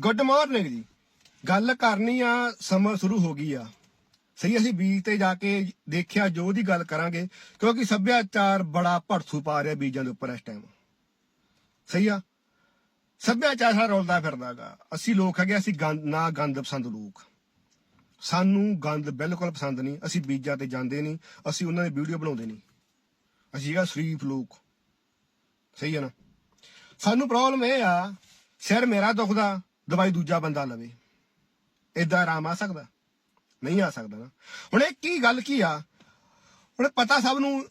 Good morning ਜੀ। ਗੱਲ ਕਰਨੀ ਆ, ਸਮਾਂ ਸ਼ੁਰੂ ਹੋ ਗਈ ਆ। ਸਹੀ, ਅਸੀਂ ਬੀਜ ਤੇ ਜਾ ਕੇ ਦੇਖਿਆ, ਜੋ ਦੀ ਗੱਲ ਕਰਾਂਗੇ, ਕਿਉਂਕਿ ਸੱਭਿਆਚਾਰ ਬੜਾ ਭੜਥੂ ਪਾ ਰਿਹਾ ਬੀਜਾਂ ਦੇ ਉੱਪਰ ਇਸ ਟਾਈਮ ਸਹੀ ਆ? ਸੱਭਿਆਚਾਰ ਸਾਰਾ ਰੋਲਦਾ ਫਿਰਦਾਗਾ ਅਸੀਂ ਲੋਕ ਹੈਗੇ ਅਸੀਂ ਗੰਦ, ਨਾ ਗੰਦ ਪਸੰਦ ਲੋਕ। ਸਾਨੂੰ ਗੰਦ ਬਿਲਕੁਲ ਪਸੰਦ ਨਹੀਂ, ਅਸੀਂ ਬੀਜਾਂ ਤੇ ਜਾਂਦੇ ਨਹੀਂ, ਅਸੀਂ ਉਹਨਾਂ ਦੀ ਵੀਡੀਓ ਬਣਾਉਂਦੇ ਨਹੀਂ। ਅਸੀਂ ਹੈਗਾ ਸ਼ਰੀਫ ਲੋਕ। ਸਹੀ ਹੈ ਨਾ? ਸਾਨੂੰ ਪ੍ਰੋਬਲਮ ਇਹ ਆ, ਸਿਰ ਮੇਰਾ ਦੁਖਦਾ ਦਵਾਈ ਦੂਜਾ ਬੰਦਾ ਲਵੇ। ਇਦਾਂ ਆਰਾਮ ਆ ਸਕਦਾ? ਨਹੀਂ ਆ ਸਕਦਾ ਨਾ। ਹੁਣ ਇਹ ਕੀ ਗੱਲ ਕੀ ਆ? ਹੁਣ ਪਤਾ ਸਭ ਨੂੰ,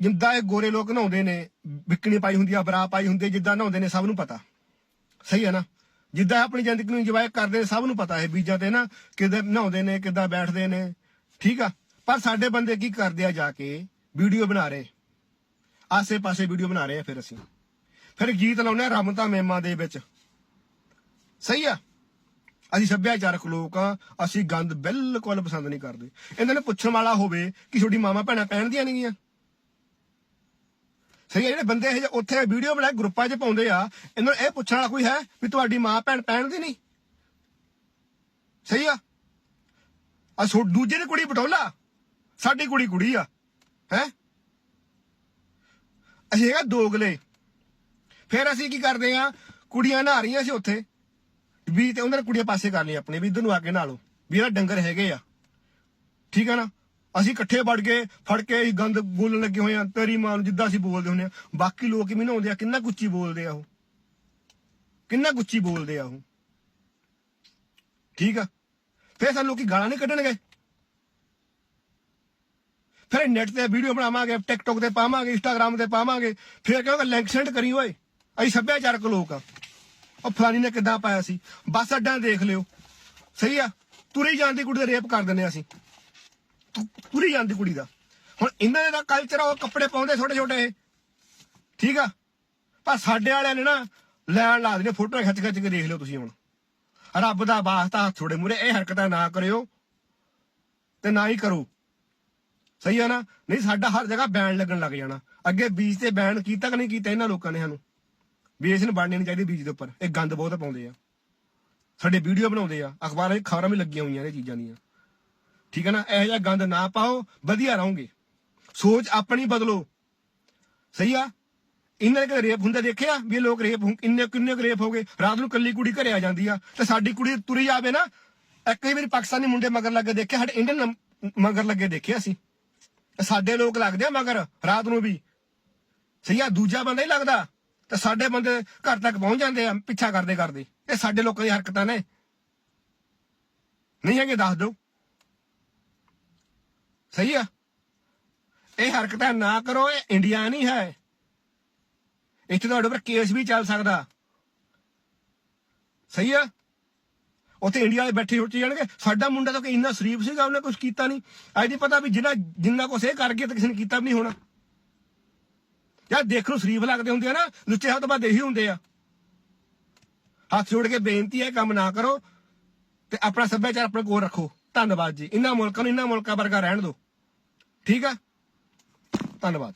ਜਿੱਦਾਂ ਇਹ ਗੋਰੇ ਲੋਕ ਨਹਾਉਂਦੇ ਨੇ ਵਿਕਣੀ ਪਾਈ ਹੁੰਦੀ ਆ ਬਰਾ ਪਾਈ ਹੁੰਦੀ ਜਿੱਦਾਂ ਨਹਾਉਂਦੇ ਨੇ ਸਭ ਨੂੰ ਪਤਾ। ਸਹੀ ਹੈ ਨਾ? ਜਿੱਦਾਂ ਆਪਣੀ ਜ਼ਿੰਦਗੀ ਨੂੰ ਇੰਜੋਏ ਕਰਦੇ ਨੇ, ਸਭ ਨੂੰ ਪਤਾ ਹੈ ਬੀਜਾਂ ਤੇ ਨਾ ਕਿੱਦਾਂ ਨਹਾਉਂਦੇ ਨੇ, ਕਿੱਦਾਂ ਬੈਠਦੇ ਨੇ। ਠੀਕ ਆ? ਪਰ ਸਾਡੇ ਬੰਦੇ ਕੀ ਕਰਦੇ ਆ ਜਾ ਕੇ? ਵੀਡੀਓ ਬਣਾ ਰਹੇ। ਆਸੇ-ਪਾਸੇ ਵੀਡੀਓ ਬਣਾ ਰਹੇ ਆ ਫਿਰ ਅਸੀਂ। ਫਿਰ ਗੀਤ ਲਾਉਂਦੇ ਆ ਰਮਤਾ ਮੇਮਾ ਦੇ ਵਿੱਚ। ਸਹੀ ਆ। ਅਸੀਂ ਸੱਭਿਆਚਾਰਕ ਲੋਕ ਆ, ਅਸੀਂ ਗੰਦ ਬਿਲਕੁਲ ਪਸੰਦ ਨਹੀਂ ਕਰਦੇ। ਇਹਨਾਂ ਨੇ ਪੁੱਛਣ ਵਾਲਾ ਹੋਵੇ ਕਿ ਤੁਹਾਡੀ ਮਾਮਾ ਭੈਣਾਂ ਪਹਿਨਦੀਆਂ ਨਹੀਂ ਗੀਆਂ। ਸਹੀ ਆ, ਜਿਹੜੇ ਬੰਦੇ ਇਹ ਉੱਥੇ ਵੀਡੀਓ ਬਣਾ ਗਰੁੱਪਾਂ 'ਚ ਪਾਉਂਦੇ ਆ, ਇਹਨਾਂ ਨੂੰ ਇਹ ਪੁੱਛਣ ਵਾਲਾ ਕੋਈ ਹੈ ਵੀ ਤੁਹਾਡੀ ਮਾਂ ਭੈਣ ਪਹਿਨਦੀ ਨਹੀਂ? ਸਹੀ ਆ। ਆ ਸੋ ਦੂਜੇ ਦੀ ਕੁੜੀ ਬਟੋਲਾ। ਸਾਡੀ ਕੁੜੀ ਕੁੜੀ ਆ। ਹੈ? ਅਸੀਂ ਹੈਗਾ ਦੋਗਲੇ। ਫਿਰ ਅਸੀਂ ਕੀ ਕਰਦੇ ਆ? ਕੁੜੀਆਂ ਨਹਾ ਰਹੀਆਂ ਸੀ ਉੱਥੇ। ਵੀ ਤੇ ਉਹਨਾਂ ਨੇ ਕੁੜੀਆਂ ਪਾਸੇ ਕਰਨੀ ਆਪਣੇ ਵੀ ਇਧਰ ਨੂੰ ਆ ਕੇ ਨਹਾ ਲਓ ਵੀ ਇਹਦਾ ਡੰਗਰ ਹੈਗੇ ਆ। ਠੀਕ ਆ ਨਾ? ਅਸੀਂ ਇਕੱਠੇ ਵੜ ਗਏ ਫੜ ਕੇ ਅਸੀਂ ਗੰਦ ਬੋਲਣ ਲੱਗੇ ਹੋਏ ਆ, ਤੇਰੀ ਮਾਂ ਨੂੰ ਜਿੱਦਾਂ ਅਸੀਂ ਬੋਲਦੇ ਹੁੰਦੇ ਆ। ਬਾਕੀ ਲੋਕ ਵੀ ਨਹਾਉਂਦੇ ਆ, ਕਿੰਨਾ ਗੁੱਚੀ ਬੋਲਦੇ ਆ ਉਹ। ਕਿੰਨਾ ਗੁੱਚੀ ਬੋਲਦੇ ਆ ਉਹ। ਠੀਕ ਆ? ਫਿਰ ਸਾਨੂੰ ਲੋਕੀ ਗਾਲਾਂ ਨਹੀਂ ਕੱਢਣਗੇ। ਫਿਰ ਨੈਟ ਤੇ ਵੀਡੀਓ ਬਣਾਵਾਂਗੇ ਟਿਕਟੋਕ ਤੇ ਪਾਵਾਂਗੇ ਇੰਸਟਾਗ੍ਰam ਤੇ ਪਾਵਾਂਗੇ, ਫਿਰ ਕਹੋਗੇ ਲਿੰਕ ਸੈਂਡ ਕਰੀ ਓਏ। ਅਸੀਂ ਸੱਭਿਆਚਾਰਕ ਲੋਕ ਆ। ਉਹ ਫਲਾਨੀ ਨੇ ਕਿੱਦਾਂ ਪਾਇਆ ਸੀ? ਬੱਸ ਅੱਡਾਂ ਦੇਖ ਲਿਓ। ਸਹੀ ਆ? ਤੁਰੀ ਜਾਂਦੀ ਕੁੜੀ ਦਾ ਰੇਪ ਕਰ ਦਿੰਦੇ ਆ ਅਸੀਂ। ਤੁ- ਤੁਰੀ ਜਾਂਦੀ ਕੁੜੀ ਦਾ। ਹੁਣ ਇਹਨਾਂ ਦਾ ਕਲਚਰ ਆ, ਉਹ ਕੱਪੜੇ ਪਾਉਂਦੇ ਛੋਟੇ ਛੋਟੇ ਠੀਕ ਆ? ਪਰ ਸਾਡੇ ਵਾਲਿਆਂ ਨੇ ਨਾ ਲੈਣ ਲਾ ਦਿੰਦੇ ਫੋਟੋ ਖਿੱਚ ਖਿੱਚ ਕੇ ਦੇਖ ਲਿਓ ਤੁਸੀਂ ਹੁਣ। ਰੱਬ ਦਾ ਵਾਸਤਾ ਹੱਥ ਛੋੜੇ ਮੂਰੇ ਇਹ ਹਰਕਤਾਂ ਨਾ ਕਰਿਓ ਤੇ ਨਾ ਹੀ ਕਰੋ। ਸਹੀ ਆ ਨਾ? ਨਹੀਂ, ਸਾਡਾ ਹਰ ਜਗ੍ਹਾ ਬੈਨ ਲੱਗਣ ਲੱਗ ਜਾਣਾ। ਅੱਗੇ ਬੀਜ ਤੇ ਬੈਨ ਕੀਤਾ ਕਿ ਨਹੀਂ ਕੀਤਾ ਇਹਨਾਂ ਲੋਕਾਂ ਨੇ ਸਾਨੂੰ? ਵੀ ਬਣਨੀ ਨਹੀਂ ਚਾਹੀਦੀ ਬੀਜ ਦੇ ਉੱਪਰ। ਇਹ ਗੰਦ ਬਹੁਤ ਪਾਉਂਦੇ ਆ। ਸਾਡੇ ਵੀਡੀਓ ਬਣਾਉਂਦੇ ਆ, ਅਖਬਾਰਾਂ 'ਚ ਖਬਰਾਂ ਵੀ ਲੱਗੀਆਂ ਹੋਈਆਂ ਨੇ ਚੀਜ਼ਾਂ ਦੀਆਂ। ਠੀਕ ਹੈ ਨਾ? ਇਹੋ ਜਿਹਾ ਗੰਦ ਨਾ ਪਾਓ, ਵਧੀਆ ਰਹੋਗੇ। ਸੋਚ ਆਪਣੀ ਬਦਲੋ। ਸਹੀ ਆ? ਇਹਨਾਂ ਦੇ ਰੇਪ ਹੁੰਦਾ ਦੇਖਿਆ ਵੀ ਇਹ ਲੋਕ ਰੇਪ ਇੰਨੇ ਕਿੰਨੇ ਕੁ ਰੇਪ ਹੋ ਗਏ। ਰਾਤ ਨੂੰ ਕੱਲੀ ਕੁੜੀ ਘਰੇ ਆ ਜਾਂਦੀ ਆ ਤੇ ਸਾਡੀ ਕੁੜੀ ਤੁਰੀ ਜਾਵੇ ਨਾ। ਇੱਕ ਹੀ ਵਾਰੀ ਪਾਕਿਸਤਾਨੀ ਮੁੰਡੇ ਮਗਰ ਲੱਗੇ ਦੇਖਿਆ ਸਾਡੇ ਇੰਡੀਅਨ ਮਗਰ ਲੱਗੇ ਦੇਖਿਆ ਅਸੀਂ। ਸਾਡੇ ਲੋਕ ਲੱਗਦੇ ਆ ਮਗਰ, ਰਾਤ ਨੂੰ ਵੀ। ਸਹੀ ਆ? ਦੂਜਾ ਬੰਦਾ ਹੀ ਲੱਗਦਾ। ਤੇ ਸਾਡੇ ਬੰਦੇ ਘਰ ਤੱਕ ਪਹੁੰਚ ਜਾਂਦੇ ਆ, ਪਿੱਛਾ ਕਰਦੇ ਕਰਦੇ। ਇਹ ਸਾਡੇ ਲੋਕਾਂ ਦੀ ਹਰਕਤਾਂ ਨੇ। ਨਹੀਂ ਹੈਗੇ, ਦੱਸ ਦਿਓ। ਸਹੀ ਆ? ਇਹ ਹਰਕਤਾਂ ਨਾ ਕਰੋ, ਇਹ ਇੰਡੀਆ ਨਹੀਂ ਹੈ। ਇੱਥੇ ਤੁਹਾਡੇ ਉੱਪਰ ਕੇਸ ਵੀ ਚੱਲ ਸਕਦਾ। ਸਹੀ ਆ? ਉੱਥੇ ਇੰਡੀਆ ਵਾਲੇ ਬੈਠੇ ਉੱਠ ਜਾਣਗੇ। ਸਾਡਾ ਮੁੰਡਾ ਤਾਂ ਕਿ ਇੰਨਾ ਸ਼ਰੀਫ ਸੀਗਾ, ਉਹਨੇ ਕੁਝ ਕੀਤਾ ਨਹੀਂ। ਅੱਜ ਨਹੀਂ ਪਤਾ ਵੀ ਜਿਹੜਾ ਜਿੰਨਾ ਕੁਛ ਇਹ ਕਰਕੇ ਗਿਆ ਤਾਂ ਕਿਸੇ ਨੇ ਕੀਤਾ ਵੀ ਨਹੀਂ ਹੋਣਾ। ਯਾਰ ਦੇਖ ਨੂੰ ਸ਼ਰੀਫ ਲੱਗਦੇ ਹੁੰਦੇ ਆ ਨਾ, ਲੁੱਚੇ ਹੱਥ ਬਾਅਦ ਇਹੀ ਹੁੰਦੇ ਆ। ਹੱਥ ਜੋੜ ਕੇ ਬੇਨਤੀ ਹੈ, ਕੰਮ ਨਾ ਕਰੋ ਤੇ ਆਪਣਾ ਸੱਭਿਆਚਾਰ ਆਪਣੇ ਕੋਲ ਰੱਖੋ। ਧੰਨਵਾਦ ਜੀ। ਇਹਨਾਂ ਮੁਲਕਾਂ ਨੂੰ ਇਹਨਾਂ ਮੁਲਕਾਂ ਵਰਗਾ ਰਹਿਣ ਦਿਓ। ਠੀਕ ਆ? ਧੰਨਵਾਦ।